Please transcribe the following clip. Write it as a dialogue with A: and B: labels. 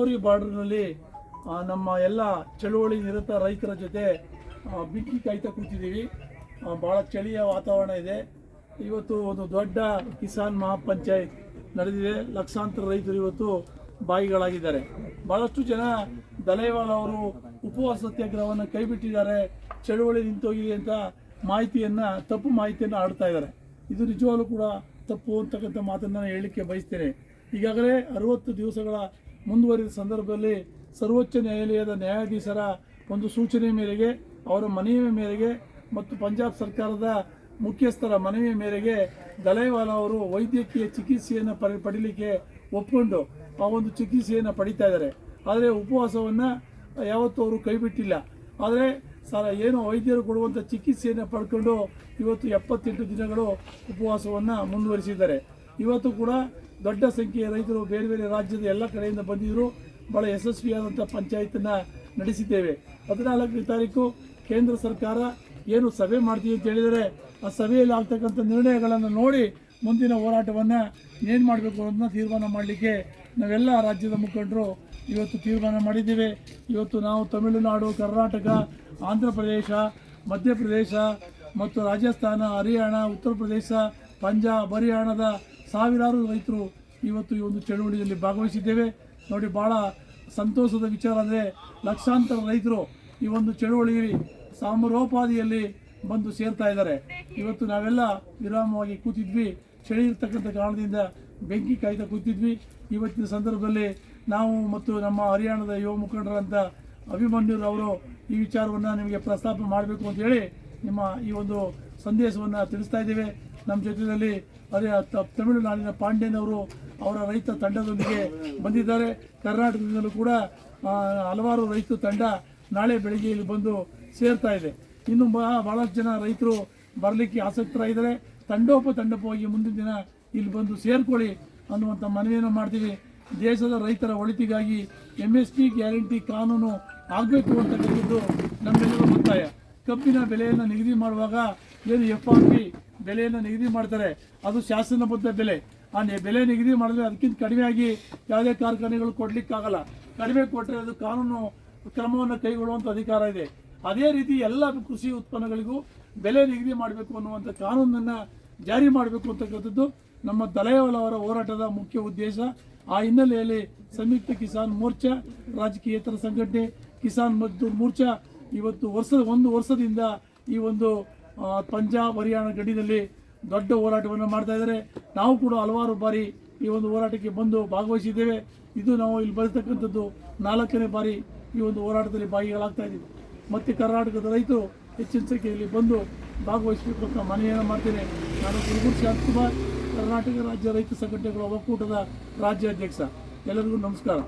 A: ನೀರಾವರಿ ಬಾರ್ಡರ್ನಲ್ಲಿ ನಮ್ಮ ಎಲ್ಲ ಚಳುವಳಿ ನಿರತ ರೈತರ ಜೊತೆ ಬಿಕ್ಕಿ ಬೆಂಕಿ ಕಾಯ್ತಾ ಕೂತಿದ್ದೀವಿ. ಭಾಳ ಚಳಿಯ ವಾತಾವರಣ ಇದೆ. ಇವತ್ತು ಒಂದು ದೊಡ್ಡ ಕಿಸಾನ್ ಮಹಾಪಂಚಾಯತ್ ನಡೆದಿದೆ. ಲಕ್ಷಾಂತರ ರೈತರು ಇವತ್ತು ಬಾಯಿಗಳಾಗಿದ್ದಾರೆ. ಭಾಳಷ್ಟು ಜನ ದಲೇವಾಲ್ ಅವರು ಉಪವಾಸ ಸತ್ಯಾಗ್ರಹವನ್ನು ಕೈಬಿಟ್ಟಿದ್ದಾರೆ. ಚಳುವಳಿ ನಿಂತೋಗಿದೆ ಅಂತ ಮಾಹಿತಿಯನ್ನು, ತಪ್ಪು ಮಾಹಿತಿಯನ್ನು ಆಡ್ತಾ ಇದ್ದಾರೆ. ಇದು ನಿಜವಾಗಲೂ ಕೂಡ ತಪ್ಪು ಅಂತಕ್ಕಂಥ ಮಾತನ್ನು ನಾನು ಹೇಳಲಿಕ್ಕೆ ಬಯಸ್ತೇನೆ. ಈಗಾಗಲೇ ಅರವತ್ತು ದಿವಸಗಳ ಮುಂದುವರಿದ ಸಂದರ್ಭದಲ್ಲಿ ಸರ್ವೋಚ್ಚ ನ್ಯಾಯಾಲಯದ ನ್ಯಾಯಾಧೀಶರ ಒಂದು ಸೂಚನೆ ಮೇರೆಗೆ, ಅವರ ಮನವಿಯ ಮೇರೆಗೆ ಮತ್ತು ಪಂಜಾಬ್ ಸರ್ಕಾರದ ಮುಖ್ಯಸ್ಥರ ಮನವಿಯ ಮೇರೆಗೆ ದಲೈವಾಲ ಅವರು ವೈದ್ಯಕೀಯ ಚಿಕಿತ್ಸೆಯನ್ನು ಪಡೆ, ಪಡೀಲಿಕ್ಕೆ ಒಪ್ಪಿಕೊಂಡು ಆ ಒಂದು ಚಿಕಿತ್ಸೆಯನ್ನು ಪಡಿತಾ ಇದ್ದಾರೆ. ಆದರೆ ಉಪವಾಸವನ್ನು ಯಾವತ್ತೂ ಅವರು ಕೈಬಿಟ್ಟಿಲ್ಲ. ಆದರೆ ಸರ, ಏನು ವೈದ್ಯರು ಕೊಡುವಂಥ ಚಿಕಿತ್ಸೆಯನ್ನು ಪಡ್ಕೊಂಡು ಇವತ್ತು ಎಪ್ಪತ್ತೆಂಟು ದಿನಗಳು ಉಪವಾಸವನ್ನು ಮುಂದುವರಿಸಿದ್ದಾರೆ. ಇವತ್ತು ಕೂಡ ದೊಡ್ಡ ಸಂಖ್ಯೆಯ ರೈತರು ಬೇರೆ ಬೇರೆ ರಾಜ್ಯದ ಎಲ್ಲ ಕಡೆಯಿಂದ ಬಂದಿದ್ದರು ಭಾಳ ಯಶಸ್ವಿಯಾದಂಥ ಪಂಚಾಯತನ್ನು ನಡೆಸಿದ್ದೇವೆ. ಹದಿನಾಲ್ಕನೇ ತಾರೀಕು ಕೇಂದ್ರ ಸರ್ಕಾರ ಏನು ಸಭೆ ಮಾಡ್ತೀವಿ ಅಂತ ಹೇಳಿದರೆ ಆ ಸಭೆಯಲ್ಲಿ ಆಗ್ತಕ್ಕಂಥ ನಿರ್ಣಯಗಳನ್ನು ನೋಡಿ ಮುಂದಿನ ಹೋರಾಟವನ್ನು ಏನು ಮಾಡಬೇಕು ಅನ್ನೋದನ್ನ ತೀರ್ಮಾನ ಮಾಡಲಿಕ್ಕೆ ನಾವೆಲ್ಲ ರಾಜ್ಯದ ಮುಖಂಡರು ಇವತ್ತು ತೀರ್ಮಾನ ಮಾಡಿದ್ದೇವೆ. ಇವತ್ತು ನಾವು ತಮಿಳುನಾಡು, ಕರ್ನಾಟಕ ಆಂಧ್ರ ಪ್ರದೇಶ ಮಧ್ಯಪ್ರದೇಶ ಮತ್ತು ರಾಜಸ್ಥಾನ, ಹರಿಯಾಣ ಉತ್ತರ ಪ್ರದೇಶ ಪಂಜಾಬ್, ಹರಿಯಾಣದ ಸಾವಿರಾರು ರೈತರು ಇವತ್ತು ಈ ಒಂದು ಚಳುವಳಿಯಲ್ಲಿ ಭಾಗವಹಿಸಿದ್ದೇವೆ. ನೋಡಿ ಭಾಳ ಸಂತೋಷದ ವಿಚಾರ ಅಂದರೆ ಲಕ್ಷಾಂತರ ರೈತರು ಈ ಒಂದು ಚಳುವಳಿಯಲ್ಲಿ ಸಾಮರೋಪಾದಿಯಲ್ಲಿ ಬಂದು ಸೇರ್ತಾ ಇದ್ದಾರೆ. ಇವತ್ತು ನಾವೆಲ್ಲ ವಿರಾಮವಾಗಿ ಕೂತಿದ್ವಿ. ಚಳಿ ಇರ್ತಕ್ಕಂಥ ಕಾರಣದಿಂದ ಬೆಂಕಿ ಕಾಯ್ತಾ ಕೂತಿದ್ವಿ. ಇವತ್ತಿನ ಸಂದರ್ಭದಲ್ಲಿ ನಾವು ಮತ್ತು ನಮ್ಮ ಹರಿಯಾಣದ ಯುವ ಮುಖಂಡರಂಥ ಅಭಿಮನ್ಯುರವರು ಈ ವಿಚಾರವನ್ನು ನಿಮಗೆ ಪ್ರಸ್ತಾಪ ಮಾಡಬೇಕು ಅಂತ ಹೇಳಿ ನಿಮ್ಮ ಈ ಒಂದು ಸಂದೇಶವನ್ನು ತಿಳಿಸ್ತಾ ಇದ್ದೇವೆ. ನಮ್ಮ ಜೊತೆಯಲ್ಲಿ ಅದೇ ತಮಿಳುನಾಡಿನ ಪಾಂಡ್ಯನ್ ಅವರು ರೈತ ತಂಡದೊಂದಿಗೆ ಬಂದಿದ್ದಾರೆ. ಕರ್ನಾಟಕದಿಂದಲೂ ಕೂಡ ಹಲವಾರು ರೈತ ತಂಡ ನಾಳೆ ಬೆಳಿಗ್ಗೆ ಇಲ್ಲಿ ಬಂದು ಸೇರ್ತಾ ಇದೆ. ಇನ್ನು ಭಾಳಷ್ಟು ಜನ ರೈತರು ಬರಲಿಕ್ಕೆ ಆಸಕ್ತರಾಗಿದ್ದಾರೆ. ತಂಡೋಪತಂಡವಾಗಿ ಮುಂದಿನ ದಿನ ಇಲ್ಲಿ ಬಂದು ಸೇರ್ಕೊಳ್ಳಿ ಅನ್ನುವಂಥ ಮನವಿಯನ್ನು ಮಾಡ್ತೀವಿ. ದೇಶದ ರೈತರ ಒಳಿತಿಗಾಗಿ ಎಂ ಎಸ್ ಪಿ ಗ್ಯಾರಂಟಿ ಕಾನೂನು ಆಗಬೇಕು ಅಂತಕ್ಕಂಥದ್ದು ನಮ್ಮೆಲ್ಲರ ಒತ್ತಾಯ. ಕಬ್ಬಿನ ಬೆಲೆಯನ್ನು ನಿಗದಿ ಮಾಡುವಾಗ ಏನು ಎಫ್ ಆರ್ ಪಿ ಬೆಲೆಯನ್ನು ನಿಗದಿ ಮಾಡ್ತಾರೆ? ಅದು ಶಾಸನಬದ್ಧ ಬೆಲೆ. ಆ ಬೆಲೆ ನಿಗದಿ ಮಾಡಿದ್ರೆ ಅದಕ್ಕಿಂತ ಕಡಿಮೆಯಾಗಿ ಯಾವುದೇ ಕಾರ್ಖಾನೆಗಳು ಕೊಡ್ಲಿಕ್ಕಾಗಲ್ಲ. ಕಡಿಮೆ ಕೊಟ್ಟರೆ ಅದು ಕಾನೂನು ಕ್ರಮವನ್ನು ಕೈಗೊಳ್ಳುವಂಥ ಅಧಿಕಾರ ಇದೆ. ಅದೇ ರೀತಿ ಎಲ್ಲ ಕೃಷಿ ಉತ್ಪನ್ನಗಳಿಗೂ ಬೆಲೆ ನಿಗದಿ ಮಾಡಬೇಕು ಅನ್ನುವಂಥ ಕಾನೂನನ್ನು ಜಾರಿ ಮಾಡಬೇಕು ಅಂತಕ್ಕಂಥದ್ದು ನಮ್ಮ ದಲೈವಾಲ್ ಅವರ ಹೋರಾಟದ ಮುಖ್ಯ ಉದ್ದೇಶ. ಆ ಹಿನ್ನೆಲೆಯಲ್ಲಿ ಸಂಯುಕ್ತ ಕಿಸಾನ್ ಮೋರ್ಚಾ, ರಾಜಕೀಯೇತರ ಸಂಘಟನೆ, ಕಿಸಾನ್ ಮಜ್ದೂರ್ ಮೋರ್ಚಾ ಇವತ್ತು ವರ್ಷ, ಒಂದು ವರ್ಷದಿಂದ ಈ ಒಂದು ಪಂಜಾಬ್, ಹರಿಯಾಣ ಗಡಿಯಲ್ಲಿ ದೊಡ್ಡ ಹೋರಾಟವನ್ನು ಮಾಡ್ತಾ ಇದ್ದಾರೆ. ನಾವು ಕೂಡ ಹಲವಾರು ಬಾರಿ ಈ ಒಂದು ಹೋರಾಟಕ್ಕೆ ಬಂದು ಭಾಗವಹಿಸಿದ್ದೇವೆ. ಇದು ನಾವು ಇಲ್ಲಿ ಬರ್ತಕ್ಕಂಥದ್ದು ನಾಲ್ಕನೇ ಬಾರಿ ಈ ಒಂದು ಹೋರಾಟದಲ್ಲಿ ಭಾಗಿಗಳಾಗ್ತಾ ಇದ್ದೀವಿ. ಮತ್ತು ಕರ್ನಾಟಕದ ರೈತರು ಹೆಚ್ಚಿನ ಸಂಖ್ಯೆಯಲ್ಲಿ ಬಂದು ಭಾಗವಹಿಸಬೇಕು ಅಂತ ಮನವಿಯನ್ನು ಮಾಡ್ತೇನೆ. ನಾನು ಕುಲಗುರು ಶಾಂತಕುಮಾರ್ ಕರ್ನಾಟಕ ರಾಜ್ಯ ರೈತ ಸಂಘಟನೆಗಳ ಒಕ್ಕೂಟದ ರಾಜ್ಯಾಧ್ಯಕ್ಷ. ಎಲ್ಲರಿಗೂ ನಮಸ್ಕಾರ.